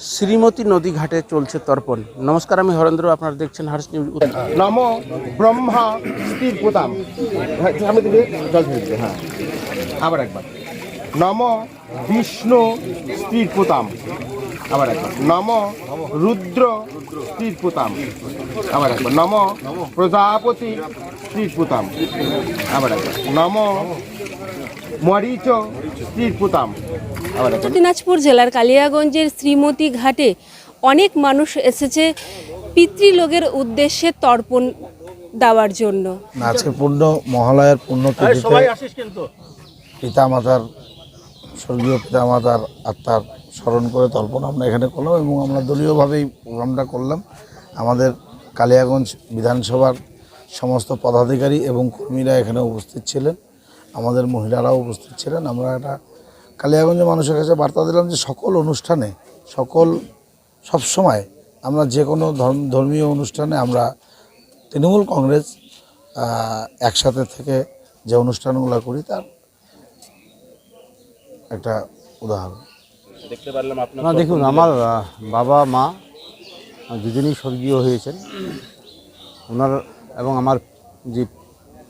শ্রীমতী নদী ঘাটে চলছে তর্পণ। নমস্কার আমি হরেন্দ্র আপনারা দেখছেন হার্স নিউজ নম ব্রহ্মা স্থির পোতাম হ্যাঁ, হ্যাঁ। আবার একবার। নম বিষ্ণু পোতাম আবার একবার। নম রুদ্র পোতাম আবার একবার। নম প্রজাপতি পোতাম আবার একবার। নম মরিচ স্থির পোতাম আবার একবার। দিনাজপুর জেলার কালিয়াগঞ্জের শ্রীমতী ঘাটে অনেক মানুষ এসেছে পিতৃলোকের উদ্দেশ্যে তর্পণ দেওয়ার জন্য। আজকে পূর্ণ মহালয়ার পূর্ণ তিথিতে পিতামাতার স্বর্গীয় পিতামাতার আত্মার স্মরণ করে তর্পণ আমরা এখানে করলাম এবং আমরা দলীয়ভাবেই প্রোগ্রামটা করলাম। আমাদের কালিয়াগঞ্জ বিধানসভার সমস্ত পদাধিকারী এবং কর্মীরা এখানে উপস্থিত ছিলেন। আমাদের মহিলারাও উপস্থিত ছিলেন। আমরা একটা কালিয়াগঞ্জের মানুষের কাছে বার্তা দিলাম যে সকল অনুষ্ঠানে, সকল সব সময় আমরা যে কোনো ধর্ম- ধর্মীয় অনুষ্ঠানে আমরা তৃণমূল কংগ্রেস একসাথে থেকে যে অনুষ্ঠানগুলো করি, তার একটা উদাহরণ। দেখতে পারলাম না দেখুন আমার বাবা মা দুজনেই স্বর্গীয় হয়েছেন। ওনার এবং আমার যে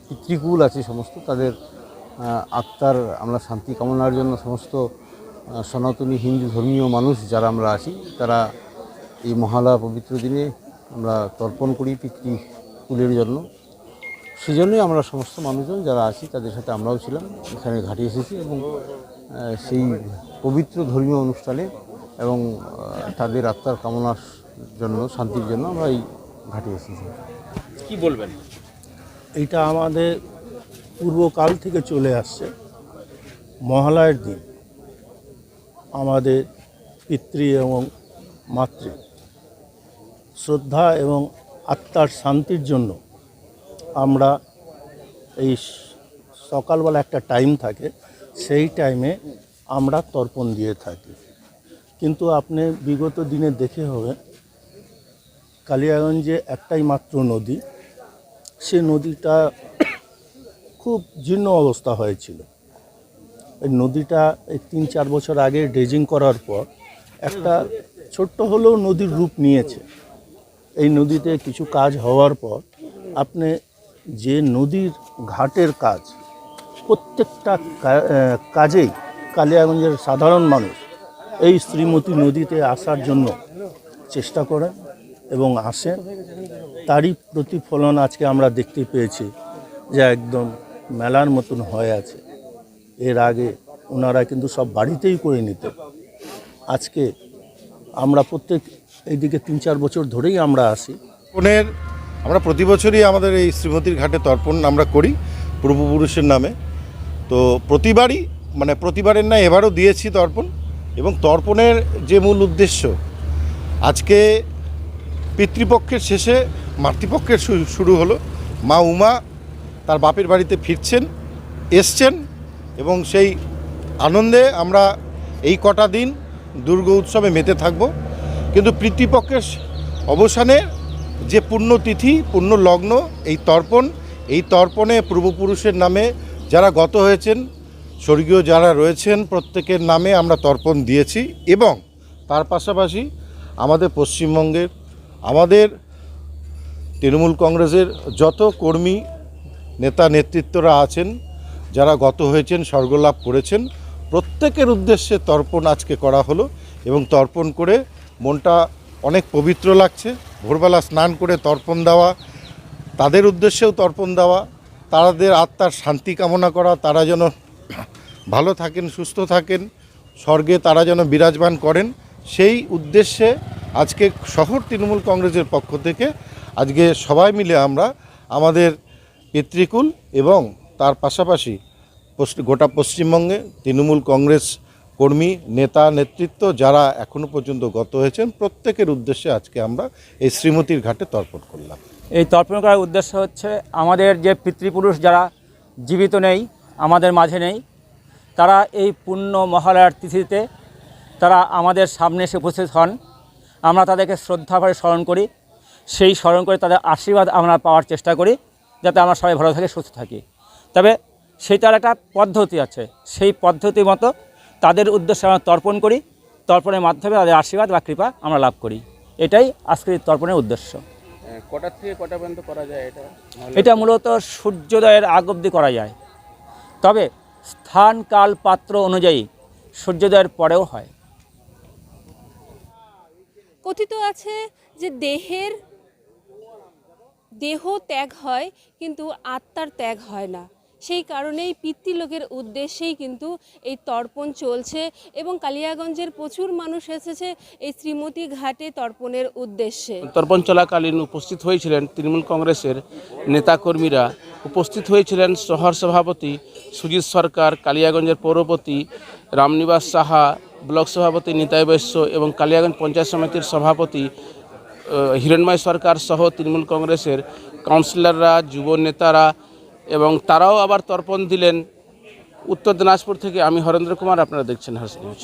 পিতৃকুল আছে সমস্ত তাদের আত্মার আমরা শান্তি কামনার জন্য সমস্ত সনাতনী হিন্দু ধর্মীয় মানুষ যারা আমরা আছি তারা এই মহালয়া পবিত্র দিনে আমরা তর্পণ করি পিতৃকুলের জন্য। সেজন্যই আমরা সমস্ত মানুষজন যারা আছি তাদের সাথে আমরাও ছিলাম এখানে ঘাটে এসেছি এবং সেই পবিত্র ধর্মীয় অনুষ্ঠানে এবং তাদের আত্মার কামনার জন্য শান্তির জন্য আমরা এই ঘাটে এসেছি। কি বলবেন? এটা আমাদের পূর্বকাল থেকে চলে আসছে মহালয়ের দিন। আমাদের পিতৃ এবং মাতৃ শ্রদ্ধা এবং আত্মার শান্তির জন্য আমরা এই সকালবেলা একটা টাইম থাকে, সেই টাইমে আমরা তর্পণ দিয়ে থাকি। কিন্তু আপনি বিগত দিনে দেখে হবে, কালিয়াগঞ্জে একটাই মাত্র নদী, সে নদীটা খুব জীর্ণ অবস্থা হয়েছিল। এই নদীটা এই তিন চার বছর আগে ড্রেজিং করার পর একটা ছোট্ট হলেও নদীর রূপ নিয়েছে। এই নদীতে কিছু কাজ হওয়ার পর আপনি যে নদীর ঘাটের কাজ প্রত্যেকটা কাজেই কালিয়াগঞ্জের সাধারণ মানুষ এই শ্রীমতী নদীতে আসার জন্য চেষ্টা করেন এবং আসেন। তারই প্রতিফলন আজকে আমরা দেখতে পেয়েছি যে একদম মেলার মতন হয়ে আছে। এর আগে ওনারা কিন্তু সব বাড়িতেই করে নিত। আজকে আমরা প্রত্যেক, এইদিকে তিন চার বছর ধরেই আমরা আসি। তর্পণের আমরা প্রতি বছরই আমাদের এই শ্রীমতীর ঘাটে তর্পণ আমরা করি, পূর্বপুরুষের নামে। তো প্রতিবারই মানে প্রতিবারের না এবারও দিয়েছি তর্পণ এবং তর্পণের যে মূল উদ্দেশ্য, আজকে পিতৃপক্ষের শেষে মাতৃপক্ষের শুরু হলো। মা উমা তার বাপের বাড়িতে ফিরছেন, এসছেন এবং সেই আনন্দে আমরা এই কটা দিন দুর্গ উৎসবে মেতে থাকব। কিন্তু পিতৃপক্ষের অবসানে যে পুণ্যতিথি পুণ্য লগ্ন এই তর্পণ, এই তর্পণে পূর্বপুরুষের নামে যারা গত হয়েছেন, স্বর্গীয় যারা রয়েছেন, প্রত্যেকের নামে আমরা তর্পণ দিয়েছি এবং তার পাশাপাশি আমাদের পশ্চিমবঙ্গের, আমাদের তৃণমূল কংগ্রেসের যত কর্মী, নেতা, নেতৃত্বরা আছেন, যারা গত হয়েছেন, স্বর্গলাভ করেছেন, প্রত্যেকের উদ্দেশ্যে তর্পণ আজকে করা হলো এবং তর্পণ করে মনটা অনেক পবিত্র লাগছে। ভোরবেলা স্নান করে তর্পণ দেওয়া, তাদের উদ্দেশ্যেও তর্পণ দেওয়া, তাদের আত্মার শান্তি কামনা করা, তারা যেন ভালো থাকেন, সুস্থ থাকেন, স্বর্গে তারা যেন বিরাজমান করেন, সেই উদ্দেশ্যে আজকে শহর তৃণমূল কংগ্রেসের পক্ষ থেকে আজকে সবাই মিলে আমরা আমাদের পিতৃকুল এবং তার পাশাপাশি গোটা পশ্চিমবঙ্গে তৃণমূল কংগ্রেস কর্মী, নেতা, নেতৃত্ব যারা এখনও পর্যন্ত গত হয়েছেন, প্রত্যেকের উদ্দেশ্যে আজকে আমরা এই শ্রীমতীর ঘাটে তর্পণ করলাম। এই তর্পণ করার উদ্দেশ্য হচ্ছে, আমাদের যে পিতৃপুরুষ যারা জীবিত নেই, আমাদের মাঝে নেই, তারা এই পূর্ণ মহালয়ার তিথিতে তারা আমাদের সামনে এসে উপস্থিত হন। আমরা তাদেরকে শ্রদ্ধা করে স্মরণ করি। সেই স্মরণ করে তাদের আশীর্বাদ আমরা পাওয়ার চেষ্টা করি, যাতে আমরা সবাই ভালো থাকি, সুস্থ থাকি। তবে সেইটার একটা পদ্ধতি আছে। সেই পদ্ধতি মতো তাদের উদ্দেশ্যে আমরা তর্পণ করি। তর্পণের মাধ্যমে তাদের আশীর্বাদ বা কৃপা আমরা লাভ করি। এটাই আজকের তর্পণের উদ্দেশ্য। কটা থেকে কটা পর্যন্ত করা যায় এটা? এটা মূলত সূর্যোদয়ের আগ অবধি করা যায়। তবে স্থান কাল পাত্র অনুযায়ী সূর্যোদয়ের পরেও হয়। কথিত আছে যে দেহের দেহ ত্যাগ হয় কিন্তু আত্মার ত্যাগ হয় না। সেই কারণেই পিতৃলোকের উদ্দেশ্যেই কিন্তু এই তর্পণ চলছে এবং কালিয়াগঞ্জের প্রচুর মানুষ এসেছে এই শ্রীমতী ঘাটে তর্পণের উদ্দেশ্যে। তর্পণ চলাকালীন উপস্থিত হয়েছিলেন তৃণমূল কংগ্রেসের নেতাকর্মীরা। উপস্থিত হয়েছিলেন শহর সভাপতি সুজিত সরকার, কালিয়াগঞ্জের পৌরপতি রামনিবাস সাহা, ব্লক সভাপতি নিতাই বৈশ্য এবং কালিয়াগঞ্জ পঞ্চায়েত সমিতির সভাপতি হিরণময় সরকার সহ তৃণমূল কংগ্রেসের কাউন্সিলররা, যুব নেতারা এবং তারাও আবার তর্পণ দিলেন। উত্তর দিনাজপুর থেকে আমি হরেন্দ্র কুমার, আপনারা দেখছেন হাস নিউজ